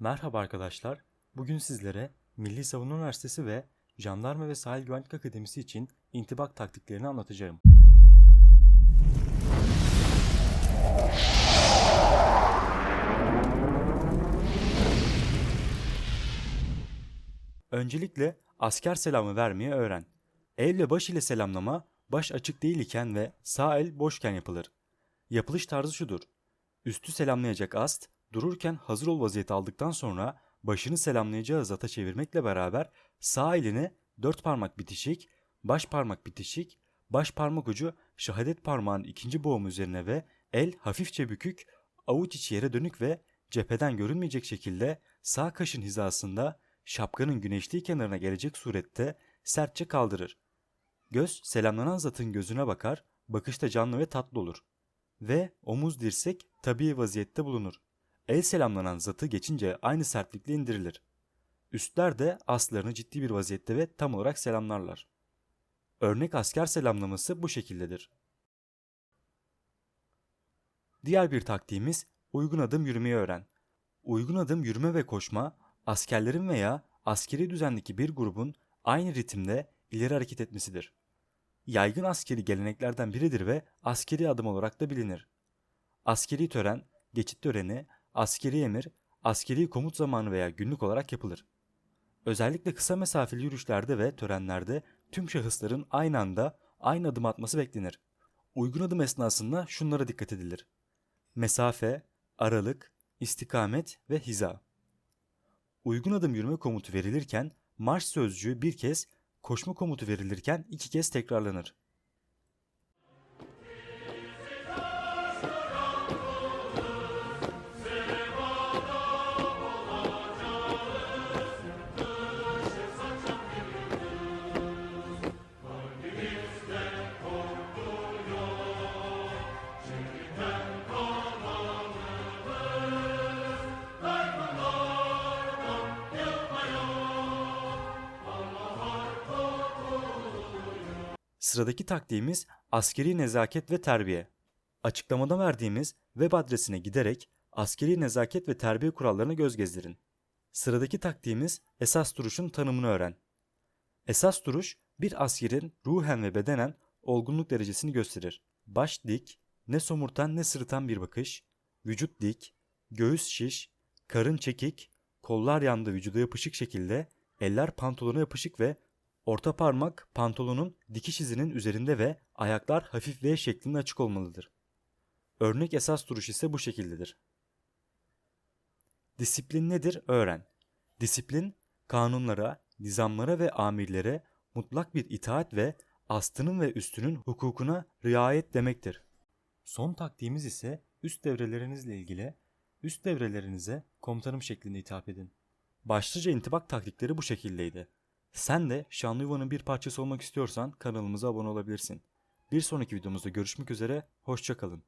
Merhaba arkadaşlar. Bugün sizlere Milli Savunma Üniversitesi ve Jandarma ve Sahil Güvenlik Akademisi için intibak taktiklerini anlatacağım. Öncelikle asker selamı vermeyi öğren. El ve baş ile selamlama baş açık değil iken ve sağ el boşken yapılır. Yapılış tarzı şudur. Üstü selamlayacak ast, dururken hazır ol vaziyeti aldıktan sonra başını selamlayacağı zata çevirmekle beraber sağ elini dört parmak bitişik, baş parmak bitişik, baş parmak ucu şehadet parmağın ikinci boğum üzerine ve el hafifçe bükük, avuç içi yere dönük ve cepheden görünmeyecek şekilde sağ kaşın hizasında şapkanın güneşli kenarına gelecek surette sertçe kaldırır. Göz selamlanan zatın gözüne bakar, bakışta canlı ve tatlı olur ve omuz dirsek tabii vaziyette bulunur. El selamlanan zatı geçince aynı sertlikle indirilir. Üstler de aslarını ciddi bir vaziyette ve tam olarak selamlarlar. Örnek asker selamlaması bu şekildedir. Diğer bir taktiğimiz uygun adım yürümeyi öğren. Uygun adım yürüme ve koşma, askerlerin veya askeri düzendeki bir grubun aynı ritimde ileri hareket etmesidir yaygın askeri geleneklerden biridir ve askeri adım olarak da bilinir. Askeri tören, geçit töreni, askeri emir, askeri komut zamanı veya günlük olarak yapılır. Özellikle kısa mesafeli yürüyüşlerde ve törenlerde tüm şahısların aynı anda aynı adım atması beklenir. Uygun adım esnasında şunlara dikkat edilir. Mesafe, aralık, istikamet ve hiza. Uygun adım yürüme komutu verilirken marş sözcüğü bir kez koşma komutu verilirken iki kez tekrarlanır. Sıradaki taktiğimiz askeri nezaket ve terbiye. Açıklamada verdiğimiz web adresine giderek askeri nezaket ve terbiye kurallarına göz gezdirin. Sıradaki taktiğimiz esas duruşun tanımını öğren. Esas duruş bir askerin ruhen ve bedenen olgunluk derecesini gösterir. Baş dik, ne somurtan ne sırıtan bir bakış, vücut dik, göğüs şiş, karın çekik, kollar yandı vücuda yapışık şekilde, eller pantolona yapışık ve Orta parmak pantolonun dikiş izinin üzerinde ve ayaklar hafif V şeklinde açık olmalıdır. Örnek esas duruş ise bu şekildedir. Disiplin nedir? Öğren. Disiplin, kanunlara, nizamlara ve amirlere mutlak bir itaat ve astının ve üstünün hukukuna riayet demektir. Son taktiğimiz ise üst devrelerinizle ilgili üst devrelerinize komutanım şeklinde hitap edin. Başlıca intibak taktikleri bu şekildeydi. Sen de Şanlıurfa'nın bir parçası olmak istiyorsan kanalımıza abone olabilirsin. Bir sonraki videomuzda görüşmek üzere, hoşçakalın.